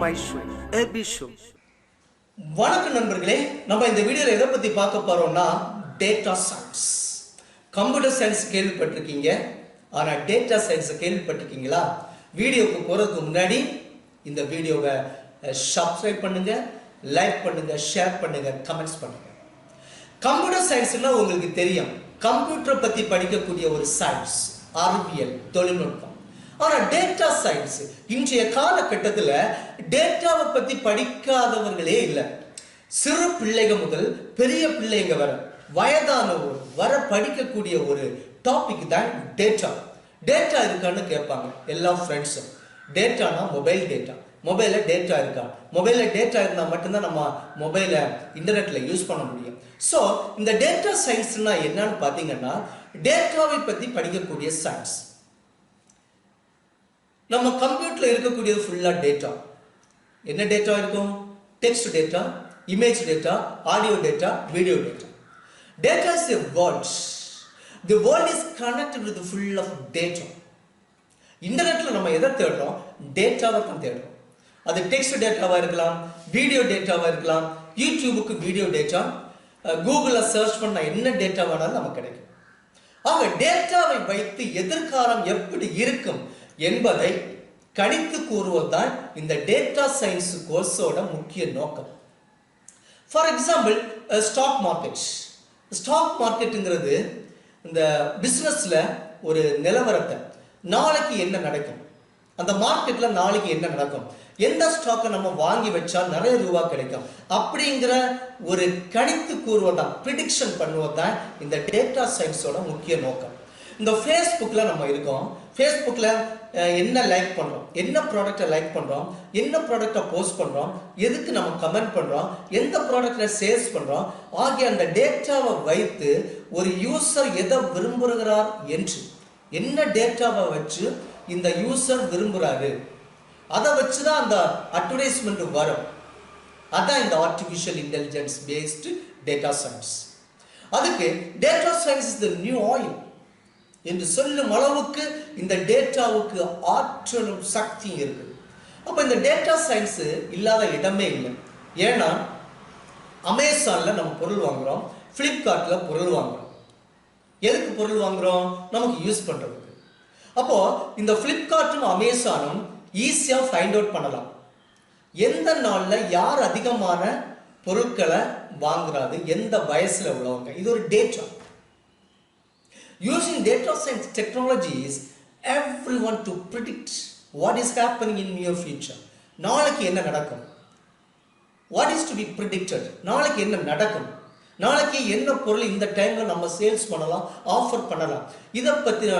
my வணக்கம் நண்பர்களே நம்ம இந்த வீடியோல எதை பத்தி பார்க்க போறோம்னா டேட்டா சயின்ஸ் கம்ப்யூட்டர் சயின்ஸ் கேள்விப்பட்டிருக்கீங்க. ஆனா டேட்டா சயின்ஸ் கேள்விப்பட்டிருக்கீங்களா? வீடியோக்கு போறதுக்கு முன்னாடி இந்த வீடியோவை சப்ஸ்கிரைப் பண்ணுங்க லைக் பண்ணுங்க ஷேர் பண்ணுங்க கமெண்ட்ஸ் பண்ணுங்க. கம்ப்யூட்டர் சயின்ஸ்னா உங்களுக்கு தெரியும். கம்ப்யூட்டரை பத்தி படிக்கக்கூடிய ஒரு சயின்ஸ் அறிவியல் தொழில்நுட்பம். ஆனால் டேட்டா சயின்ஸ் இன்றைய காலகட்டத்தில் டேட்டாவை பற்றி படிக்காதவர்களே இல்லை. சிறு பிள்ளைங்க முதல் பெரிய பிள்ளைங்க வர வயதானவர் வர படிக்கக்கூடிய ஒரு டாபிக் தான் டேட்டா டேட்டா இருக்கான்னு கேட்பாங்க எல்லா ஃப்ரெண்ட்ஸும் டேட்டானா மொபைல் டேட்டா மொபைலில் டேட்டா இருக்கா? மொபைலில் டேட்டா இருந்தால் மட்டும்தான் நம்ம மொபைலை இன்டர்நெட்டில் யூஸ் பண்ண முடியும். ஸோ இந்த டேட்டா சயின்ஸ்னால் என்னன்னு பார்த்தீங்கன்னா டேட்டாவை பற்றி படிக்கக்கூடிய சயின்ஸ் நம்ம கம்ப்யூட்டர்ல இருக்கக்கூடியது ஃபுல்லா டேட்டா என்ன டேட்டா இருக்கும்? Text data image data audio data video data data is a world the world is connected with full of data இன்டர்நெட்ல நம்ம எதை தேடுறோம்? டேட்டாவை தான் தேடுறோம். அது டெக்ஸ்ட் டேட்டாவா இருக்கலாம் வீடியோ டேட்டாவா இருக்கலாம் யூடியூபுக்கு வீடியோ டேட்டா கூகுளில் சர்ச் பண்ண என்ன டேட்டா வேணாலும் நமக்கு கிடைக்கும். ஆக டேட்டாவை வைத்து எதிர்காலம் எப்படி இருக்கும்? என்பதை கணித்து கூறுவதுதான் இந்த டேட்டா சயின்ஸ் கோர்ஸோட முக்கிய நோக்கம். For example stock market stock மார்க்கெட்டுங்கிறது இந்த பிஸ்னஸில் ஒரு நிலவரத்தை நாளைக்கு என்ன நடக்கும்? அந்த மார்க்கெட்டில் நாளைக்கு என்ன நடக்கும்? எந்த ஸ்டாக்கை நம்ம வாங்கி வச்சா நிறைய ரூபா கிடைக்கும்? அப்படிங்கிற ஒரு கணித்து கூறுவதான் ப்ரிடிக்ஷன் பண்ணுவதுதான் இந்த டேட்டா சயின்ஸோட முக்கிய நோக்கம். இந்த ஃபேஸ்புக்கில் நம்ம இருக்கோம். ஃபேஸ்புக்கில் என்ன லைக் பண்ணுறோம் என்ன ப்ராடக்டை லைக் பண்ணுறோம் என்ன ப்ராடக்டை போஸ்ட் பண்ணுறோம் எதுக்கு நம்ம கமெண்ட் பண்ணுறோம் எந்த ப்ராடக்டில் சேல்ஸ் பண்ணுறோம் ஆகிய அந்த டேட்டாவை வைத்து ஒரு யூசர் எதை விரும்புகிறார் என்று என்ன டேட்டாவை வச்சு இந்த யூசர் விரும்புகிறாரு அதை வச்சு தான் அந்த அட்வர்டைஸ்மெண்ட் வரும். அதான் இந்த artificial intelligence based data science அதுக்கு data science is the new oil என்று சொல்லும் அளவுக்கு இந்த டேட்டாவுக்கு ஆற்றலும் சக்தியும் இருக்கு. அப்போ இந்த டேட்டா சயின்ஸ் இல்லாத இடமே இல்லை. ஏன்னா அமேசான்ல நம்ம பொருள் வாங்குறோம் ஃப்ளிப்கார்ட்டில் பொருள் வாங்குறோம். எதுக்கு பொருள் வாங்குறோம்? நமக்கு யூஸ் பண்றதுக்கு. அப்போ இந்த ஃப்ளிப்கார்ட்டும் அமேசானும் ஈஸியாக ஃபைண்ட் அவுட் பண்ணலாம். எந்த நாளில் யார் அதிகமான பொருட்களை வாங்குறாது எந்த வயசில் உள்ளவங்க? இது ஒரு data. Using data science technologies, everyone to predict what is happening in near future. நாளைக்கு என்ன நடக்கும்? What is to be predicted நாளைக்கு என்ன நடக்கும்? நாளைக்கு என்ன பொருள் இந்த டைம்ல நம்ம சேல்ஸ் பண்ணலாம் ஆஃபர் பண்ணலாம்? இதை பற்றி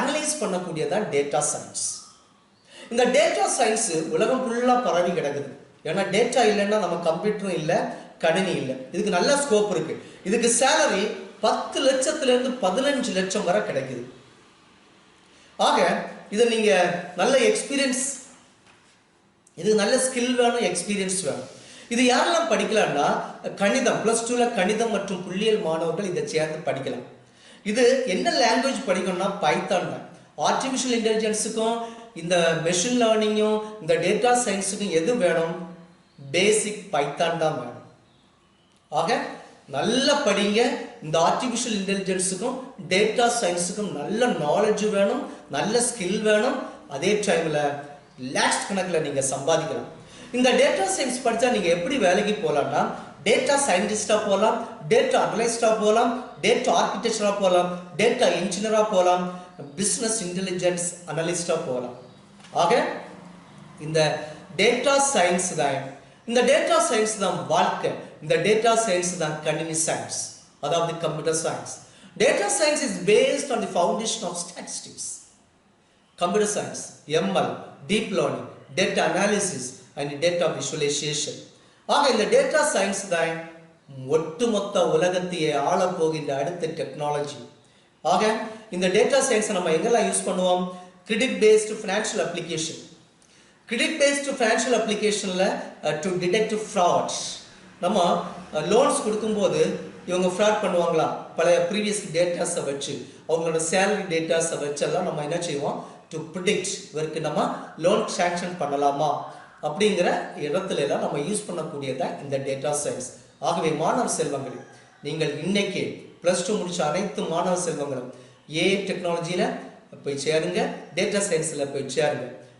அனலைஸ் பண்ணக்கூடியதான் டேட்டா சயின்ஸ் இந்த டேட்டா சயின்ஸ் உலகம் ஃபுல்லாக பரவி கிடக்குது. ஏன்னா டேட்டா இல்லைன்னா நம்ம கம்ப்யூட்டரும் இல்லை கணினி இல்லை. இதுக்கு நல்ல ஸ்கோப் இருக்கு. இதுக்கு சேலரி பத்து லட்சத்துலேருந்து பதினஞ்சு லட்சம் வரை கிடைக்குது. ஆக இதை நீங்க நல்ல எக்ஸ்பீரியன்ஸ் இது நல்ல ஸ்கில் வேணும் எக்ஸ்பீரியன்ஸ் வேணும். இது யாரெல்லாம் படிக்கலாம்னா கணிதம் ப்ளஸ் டூவில் கணிதம் மற்றும் புள்ளியியல் மாணவர்கள் இதை சேர்ந்து படிக்கலாம். இது என்ன லாங்குவேஜ் படிக்கணும்னா பைத்தான் தான். ஆர்டிஃபிஷியல் இன்டெலிஜென்ஸுக்கும் இந்த மெஷின் லேர்னிங்கும் இந்த டேட்டா சயின்ஸுக்கும் எது வேணும்? பேசிக் பைத்தான் தான் வேணும். ஆக நல்லா படிங்க. இந்த ஆர்டிஃபிஷியல் இன்டெலிஜென்ஸுக்கும் டேட்டா சயின்ஸுக்கும் நல்ல நாலேஜ் வேணும் நல்ல ஸ்கில் வேணும். அதே டைமில் லேக்ஸ் கணக்கில் நீங்கள் சம்பாதிக்கலாம். இந்த டேட்டா சயின்ஸ் படித்தா நீங்கள் எப்படி வேலைக்கு போகலாம்னா டேட்டா சயின்டிஸ்டாக போகலாம் டேட்டா அனலைஸ்டாக போகலாம் டேட்டா ஆர்கிடெக்சராக போகலாம் டேட்டா இன்ஜினியராக போகலாம் பிஸ்னஸ் இன்டெலிஜென்ஸ் அனலிஸ்டாக போகலாம் ஆக இந்த டேட்டா சயின்ஸ் தான் இந்த டேட்டா சயின்ஸ் தான் வாழ்க்கை. இந்த டேட்டா சயின்ஸ் தான் கணினி சயின்ஸ் அதாவது computer science data science is based on the foundation of statistics computer science ML deep learning data analysis and data visualisation ஆக இந்த டேட்டா சயின்ஸ் தான் ஒட்டுமொத்த உலகத்தையே ஆள போகின்ற அடுத்த டெக்னாலஜி ஆக இந்த டேட்டா சயின்ஸை நம்ம எங்கெல்லாம் யூஸ் பண்ணுவோம்? Credit based financial application credit based financial அப்ளிகேஷனில் டு டிடெக்ட் ஃப்ராட்ஸ் நம்ம uh, லோன்ஸ் கொடுக்கும்போது இவங்க ஃப்ராட் பண்ணுவாங்களா? பழைய ப்ரீவியஸ் டேட்டாஸை வச்சு அவங்களோட சேலரி டேட்டாஸை வச்செல்லாம் நம்ம என்ன செய்வோம்? டு ப்ரிடிக்ட் இவருக்கு நம்ம லோன் சாங்ஷன் பண்ணலாமா? அப்படிங்கிற இடத்துலலாம் நம்ம யூஸ் பண்ணக்கூடியதான் இந்த டேட்டா சயின்ஸ் ஆகவே மாணவ செல்வங்கள் நீங்கள் இன்னைக்கு ப்ளஸ் டூ முடிச்ச அனைத்து மாணவ செல்வங்களும் ஏ டெக்னாலஜியில் போய் சேருங்க டேட்டா சயின்ஸில் போய் சேருங்க.